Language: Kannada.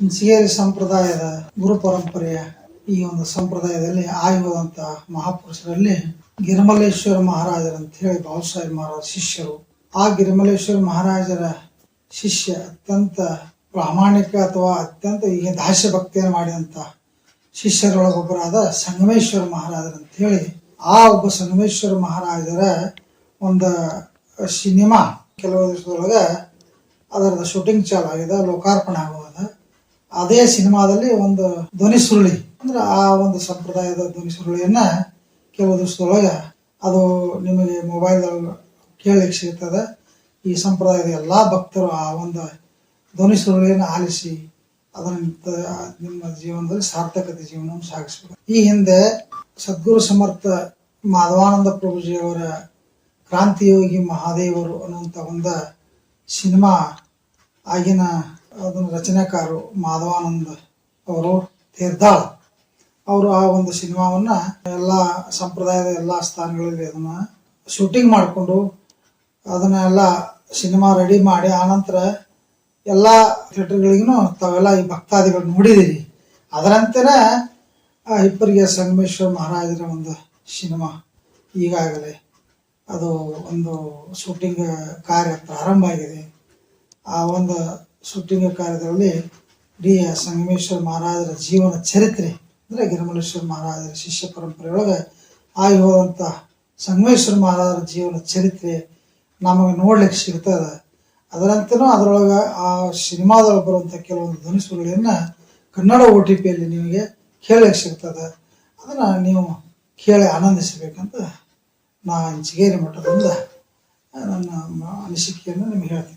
ಇಂಚಿಗೇರಿ ಸಂಪ್ರದಾಯದ ಗುರು ಪರಂಪರೆಯ ಈ ಒಂದು ಸಂಪ್ರದಾಯದಲ್ಲಿ ಆಯುವಂತಹ ಮಹಾಪುರುಷರಲ್ಲಿ ಗಿರಿಮಲ್ಲೇಶ್ವರ ಮಹಾರಾಜರಂತ ಹೇಳಿ ಬಾಬಾ ಮಹಾರಾಜ ಶಿಷ್ಯರು. ಆ ಗಿರಿಮಲ್ಲೇಶ್ವರ ಮಹಾರಾಜರ ಶಿಷ್ಯ ಅತ್ಯಂತ ಪ್ರಾಮಾಣಿಕ ಅಥವಾ ಅತ್ಯಂತ ಈಗ ದಾಸ್ಯ ಭಕ್ತಿಯನ್ನು ಮಾಡಿದಂತ ಶಿಷ್ಯರೊಳಗೊಬ್ಬರಾದ ಸಂಗಮೇಶ್ವರ ಮಹಾರಾಜರಂತ ಹೇಳಿ ಆ ಒಬ್ಬ ಸಂಗಮೇಶ್ವರ ಮಹಾರಾಜರ ಒಂದು ಸಿನಿಮಾ ಕೆಲವು ದಿವಸದೊಳಗೆ ಅದರದ ಶೂಟಿಂಗ್ ಚಾಲು ಆಗಿದೆ, ಲೋಕಾರ್ಪಣೆ ಆಗೋದ ಅದೇ ಸಿನಿಮಾದಲ್ಲಿ ಒಂದು ಧ್ವನಿ ಸುರುಳಿ. ಅಂದ್ರೆ ಆ ಒಂದು ಸಂಪ್ರದಾಯದ ಧ್ವನಿ ಸುರುಳಿಯನ್ನ ಕೆಲವು ದಿವಸದೊಳಗೆ ಅದು ನಿಮಗೆ ಮೊಬೈಲ್ ಕೇಳಲಿಕ್ಕೆ ಸಿಗ್ತದೆ. ಈ ಸಂಪ್ರದಾಯದ ಎಲ್ಲಾ ಭಕ್ತರು ಆ ಒಂದು ಧ್ವನಿ ಸುರುಳಿಯನ್ನು ಆಲಿಸಿ ಅದರಂತ ನಿಮ್ಮ ಜೀವನದಲ್ಲಿ ಸಾರ್ಥಕತೆ ಜೀವನವನ್ನು ಸಾಗಿಸಬೇಕು. ಈ ಹಿಂದೆ ಸದ್ಗುರು ಸಮರ್ಥ ಮಾಧವಾನಂದ ಪ್ರಭುಜಿಯವರ ಕ್ರಾಂತಿಯೋಗಿ ಮಹಾದೇವರು ಅನ್ನುವಂಥ ಒಂದು ಸಿನಿಮಾ ಆಗಿನ ಅದನ್ನ ರಚನೆಕಾರರು ಮಾಧವಾನಂದ ಅವರು ತೀರ್ಥಾಳ ಅವರು ಆ ಒಂದು ಸಿನಿಮಾವನ್ನ ಎಲ್ಲ ಸಂಪ್ರದಾಯದ ಎಲ್ಲ ಸ್ಥಾನಗಳಲ್ಲಿ ಅದನ್ನ ಶೂಟಿಂಗ್ ಮಾಡಿಕೊಂಡು ಅದನ್ನ ಎಲ್ಲ ಸಿನಿಮಾ ರೆಡಿ ಮಾಡಿ ಆನಂತರ ಎಲ್ಲ ಥಿಯೇಟರ್ಗಳಿಗೂ ತಾವೆಲ್ಲ ಈ ಭಕ್ತಾದಿಗಳು ನೋಡಿದಿರಿ. ಅದರಂತೆಯೇ ಆ ಹಿಪ್ಪರಿಗೆ ಸಂಗಮೇಶ್ವರ ಮಹಾರಾಜರ ಒಂದು ಸಿನಿಮಾ ಈಗಾಗಲೇ ಅದು ಒಂದು ಶೂಟಿಂಗ್ ಕಾರ್ಯ ಪ್ರಾರಂಭ ಆಗಿದೆ. ಆ ಒಂದು ಶೂಟಿಂಗ್ ಕಾರ್ಯದಲ್ಲಿ ಡಿ ಸಂಗಮೇಶ್ವರ ಮಹಾರಾಜರ ಜೀವನ ಚರಿತ್ರೆ, ಅಂದರೆ ಗಿರಿಮಲೇಶ್ವರ ಮಹಾರಾಜರ ಶಿಷ್ಯ ಪರಂಪರೆಯೊಳಗೆ ಆಗಿ ಹೋದಂಥ ಸಂಗಮೇಶ್ವರ ಮಹಾರಾಜರ ಜೀವನ ಚರಿತ್ರೆ ನಮಗೆ ನೋಡ್ಲಿಕ್ಕೆ ಸಿಗ್ತದೆ. ಅದರಂತೆಯೂ ಅದರೊಳಗೆ ಆ ಸಿನಿಮಾದೊಳಗೆ ಬರುವಂಥ ಕೆಲವೊಂದು ಧ್ವನಿಸುಗಳನ್ನು ಕನ್ನಡ ಓ ಟಿ ಪಿಯಲ್ಲಿ ನಿಮಗೆ ಕೇಳಲಿಕ್ಕೆ ಸಿಗ್ತದೆ. ಅದನ್ನು ನೀವು ಕೇಳಿ ಆನಂದಿಸಬೇಕಂತ ನಾ ಇಂಚಿಗೇರಿ ಮಠದಿಂದ ನನ್ನ ಅನಿಸಿಕೆಯನ್ನು ನಿಮ್ಗೆ ಹೇಳ್ತೀನಿ.